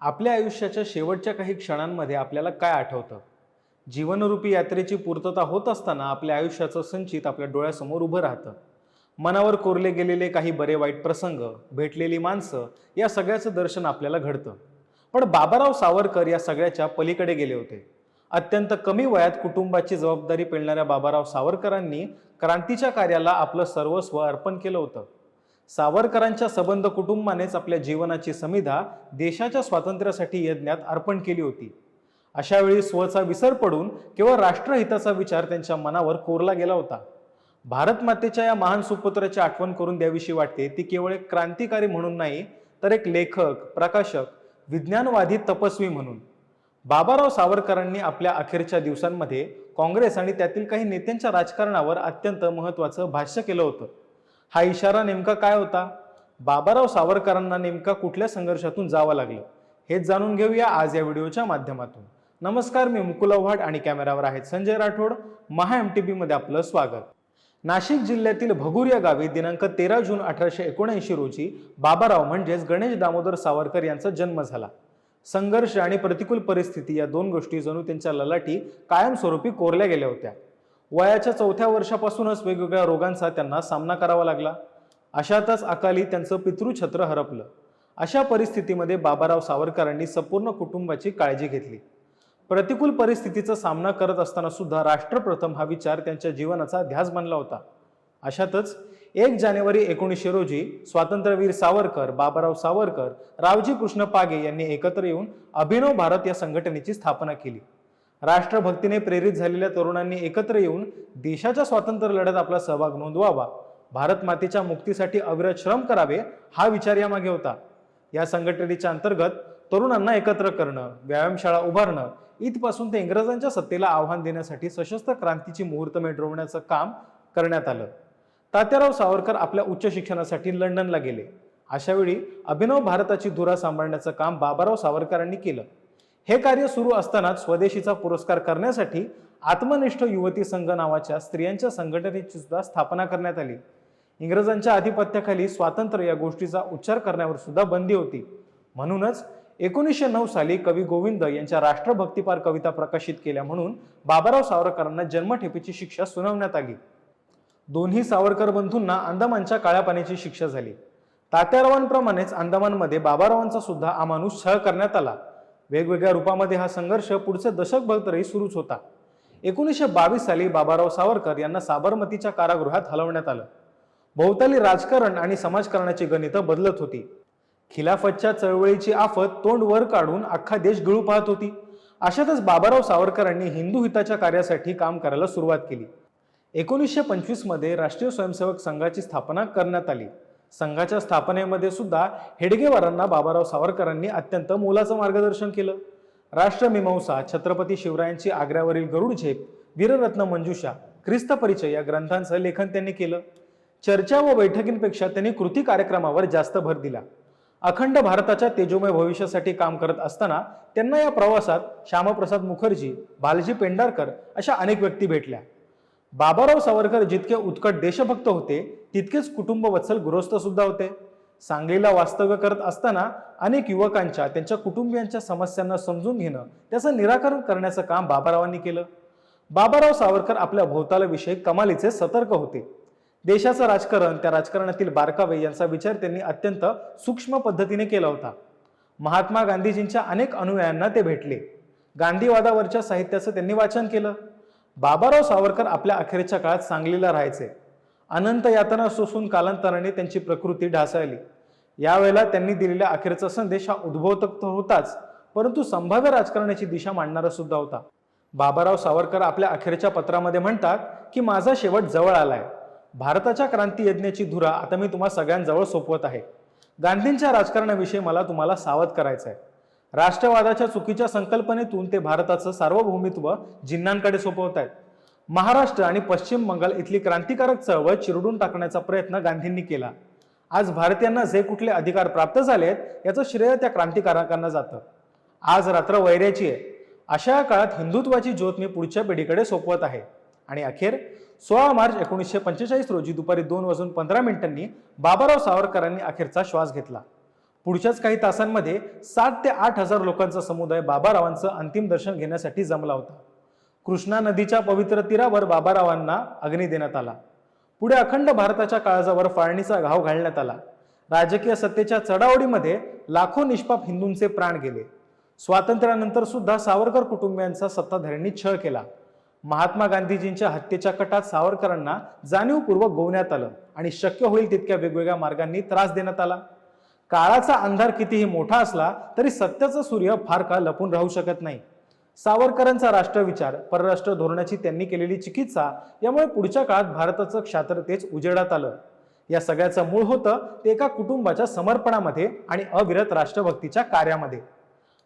आपल्या आयुष्याच्या शेवटच्या काही क्षणांमध्ये आपल्याला काय आठवतं? जीवनरूपी यात्रेची पूर्तता होत असताना आपल्या आयुष्याचं संचित आपल्या डोळ्यासमोर उभं राहतं. मनावर कोरले गेलेले काही बरे वाईट प्रसंग भेटलेली माणसं या सगळ्याचं दर्शन आपल्याला घडतं. पण बाबाराव सावरकर या सगळ्याच्या पलीकडे गेले होते. अत्यंत कमी वयात कुटुंबाची जबाबदारी पेलणाऱ्या बाबाराव सावरकरांनी क्रांतीच्या कार्याला आपलं सर्वस्व अर्पण केलं होतं. सावरकरांच्या सबंध कुटुंबानेच आपल्या जीवनाची समिधा देशाच्या स्वातंत्र्यासाठी यज्ञात अर्पण केली होती. अशावेळी स्वचा विसर पडून केवळ राष्ट्रहिताचा विचार त्यांच्या मनावर कोरला गेला होता. भारत मातेच्या या महान सुपुत्राची आठवण करून द्याविषयी वाटते ती केवळ एक क्रांतिकारी म्हणून नाही तर एक लेखक प्रकाशक विज्ञानवादी तपस्वी म्हणून. बाबाराव सावरकरांनी आपल्या अखेरच्या दिवसांमध्ये काँग्रेस आणि त्यातील काही नेत्यांच्या राजकारणावर अत्यंत महत्त्वाचं भाष्य केलं होतं. हा इशारा नेमका काय होता? बाबाराव सावरकरांना नेमका कुठल्या संघर्षातून जावं लागलं? हेच जाणून घेऊया आज या व्हिडिओच्या माध्यमातून. नमस्कार मी मुकुल आव्हाड आणि कॅमेरावर आहेत संजय राठोड. महा एम टी मध्ये आपलं स्वागत. नाशिक जिल्ह्यातील भगूर या गावी दिनांक तेरा जून अठराशे एकोणऐंशी रोजी बाबाराव म्हणजेच गणेश दामोदर सावरकर यांचा जन्म झाला. संघर्ष आणि प्रतिकूल परिस्थिती या दोन गोष्टी जणू त्यांच्या ललाटी कायमस्वरूपी कोरल्या गेल्या होत्या. वयाच्या चौथ्या वर्षापासूनच वेगवेगळ्या रोगांचा त्यांना सामना करावा लागला. अशातच अकाली त्यांचं पितृछत्र हरपलं. अशा परिस्थितीमध्ये बाबाराव सावरकरांनी संपूर्ण कुटुंबाची काळजी घेतली. प्रतिकूल परिस्थितीचा सामना करत असताना सुद्धा राष्ट्रप्रथम हा विचार त्यांच्या जीवनाचा ध्यास बनला होता. अशातच एक जानेवारी एकोणीसशे रोजी स्वातंत्र्यवीर सावरकर बाबाराव सावरकर रावजी कृष्ण पागे यांनी एकत्र येऊन अभिनव भारत या संघटनेची स्थापना केली. राष्ट्रभक्तीने प्रेरित झालेल्या तरुणांनी एकत्र येऊन देशाच्या स्वातंत्र्य लढ्यात आपला सहभाग नोंदवावा. भारत मातेच्या मुक्तीसाठी अविरत श्रम करावे हा विचार यामागे होता. या संघटनेच्या अंतर्गत तरुणांना एकत्र करणं व्यायामशाळा उभारणं इथपासून ते इंग्रजांच्या सत्तेला आव्हान देण्यासाठी सशस्त्र क्रांतीची मुहूर्तमेढ रोवण्याचं काम करण्यात आलं. तात्याराव सावरकर आपल्या उच्च शिक्षणासाठी लंडनला गेले. अशावेळी अभिनव भारताची धुरा सांभाळण्याचं काम बाबाराव सावरकरांनी केलं. हे कार्य सुरू असतानाच स्वदेशीचा पुरस्कार करण्यासाठी आत्मनिष्ठ युवती संघ नावाच्या स्त्रियांच्या संघटनेची सुद्धा स्थापना करण्यात आली. इंग्रजांच्या आधिपत्याखाली स्वातंत्र्य या गोष्टीचा उच्चार करण्यावर सुद्धा बंदी होती. म्हणूनच एकोणीसशे नऊ साली कवी गोविंद यांच्या राष्ट्रभक्तीपार कविता प्रकाशित केल्या म्हणून बाबाराव सावरकरांना जन्मठेपेची शिक्षा सुनावण्यात आली. दोन्ही सावरकर बंधूंना अंदमानच्या काळ्या पाण्याची शिक्षा झाली. तात्यारावांप्रमाणेच अंदमानमध्ये बाबारावांचा सुद्धा अमानुष छळ करण्यात आला. वेगवेगळ्या रूपामध्ये हा संघर्ष पुढचे दशकभर सुरूच होता. एकोणीसशे बावीस साली बाबाराव सावरकर यांना साबरमतीच्या कारागृहात हलवण्यात आलं. भोवताली राजकारण आणि समाजकारणाची गणितं बदलत होती. खिलाफतच्या चळवळीची आफत तोंड वर काढून अख्खा देश गळू पाहत होती. अशातच बाबाराव सावरकरांनी हिंदू हिताच्या कार्यासाठी काम करायला सुरुवात केली. एकोणीसशे पंचवीसमध्ये राष्ट्रीय स्वयंसेवक संघाची स्थापना करण्यात आली. संघाच्या स्थापनेमध्ये सुद्धा हेडगेवारांना बाबाराव सावरकरांनी अत्यंत मोलाचं मार्गदर्शन केलं. राष्ट्रमीमांसा छत्रपती शिवरायांची आग्र्यावरील गरुड झेप वीररत्न मंजुषा ख्रिस्त परिचय या ग्रंथांचं लेखन त्यांनी केलं. चर्चा व बैठकींपेक्षा त्यांनी कृती कार्यक्रमावर जास्त भर दिला. अखंड भारताच्या तेजोमय भविष्यासाठी काम करत असताना त्यांना या प्रवासात श्यामप्रसाद मुखर्जी बालजी पेंढारकर अशा अनेक व्यक्ती भेटल्या. बाबाराव सावरकर जितके उत्कट देशभक्त होते तितकेच कुटुंब वत्सल गृहस्थ सुद्धा होते. सांगलीला वास्तव्य करत असताना अनेक युवकांच्या त्यांच्या कुटुंबियांच्या समस्यांना समजून घेणं त्याचं निराकरण करण्याचं काम बाबारावांनी केलं. बाबाराव सावरकर आपल्या भोवतालाविषयी कमालीचे सतर्क होते. देशाचं राजकारण त्या राजकारणातील बारकावे यांचा विचार त्यांनी अत्यंत सूक्ष्म पद्धतीने केला होता. महात्मा गांधीजींच्या अनेक अनुयायांना ते भेटले. गांधीवादावरच्या साहित्याचं त्यांनी वाचन केलं. बाबाराव सावरकर आपल्या अखेरच्या काळात सांगलीला राहायचे. अनंत यातना सोसून कालांतराने त्यांची प्रकृती ढासळली. यावेळेला त्यांनी दिलेल्या अखेरचा संदेश हा उद्भवतक तर होताच परंतु संभाव्य राजकारणाची दिशा मांडणारा सुद्धा होता. बाबाराव सावरकर आपल्या अखेरच्या पत्रामध्ये म्हणतात की माझा शेवट जवळ आलाय. भारताच्या क्रांती यज्ञाची धुरा आता मी तुम्हा सगळ्यांजवळ सोपवत आहे. गांधींच्या राजकारणाविषयी मला तुम्हाला सावध करायचं आहे राष्ट्रवादाच्या चुकीच्या संकल्पनेतून ते भारताचं सार्वभौमित्व जिन्नांकडे सोपवत आहेत महाराष्ट्र आणि पश्चिम बंगाल इथली क्रांतिकारक चळवळ चिरडून टाकण्याचा प्रयत्न गांधींनी केला. आज भारतीयांना जे कुठले अधिकार प्राप्त झालेत याचं श्रेय त्या क्रांतिकारकांना जातं. आज रात्र वैर्याची आहे. अशा काळात हिंदुत्वाची ज्योत मी पुढच्या पिढीकडे सोपवत आहे. आणि अखेर सोळा मार्च एकोणीसशे पंचेचाळीस रोजी दुपारी दोन वाजून पंधरा मिनिटांनी बाबाराव सावरकरांनी अखेरचा श्वास घेतला. पुढच्याच काही तासांमध्ये सात ते आठ हजार लोकांचा समुदाय बाबारावांचं अंतिम दर्शन घेण्यासाठी जमला होता. कृष्णा नदीच्या पवित्र तीरावर बाबारावांना अग्नी देण्यात आला. पुढे अखंड भारताच्या काळजावर फाळणीचा घाव घालण्यात आला. राजकीय सत्तेच्या चढाओढीमध्ये लाखो निष्पाप हिंदूंचे प्राण गेले. स्वातंत्र्यानंतर सुद्धा सावरकर कुटुंबियांचा सत्ताधाऱ्यांनी छळ केला. महात्मा गांधीजींच्या हत्येच्या कटात सावरकरांना जाणीवपूर्वक गोवण्यात आलं आणि शक्य होईल तितक्या वेगवेगळ्या मार्गांनी त्रास देण्यात आला. काळाचा अंधार कितीही मोठा असला तरी सत्याचा सूर्य फार काळ लपून राहू शकत नाही. सावरकरांचा राष्ट्रविचार परराष्ट्र धोरणाची त्यांनी केलेली चिकित्सा यामुळे पुढच्या काळात भारताचं क्षात्रतेच उजेडात आलं. या सगळ्याचं मूळ होतं ते एका कुटुंबाच्या समर्पणामध्ये आणि अविरत राष्ट्रभक्तीच्या कार्यामध्ये.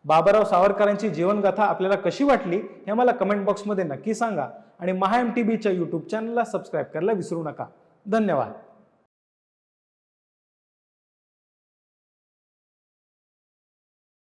बाबाराव सावरकरांची जीवनगाथा आपल्याला कशी वाटली हे मला कमेंट बॉक्समध्ये नक्की सांगा आणि महा एम टी बीच्या यूट्यूब चॅनलला सबस्क्राईब करायला विसरू नका. धन्यवाद.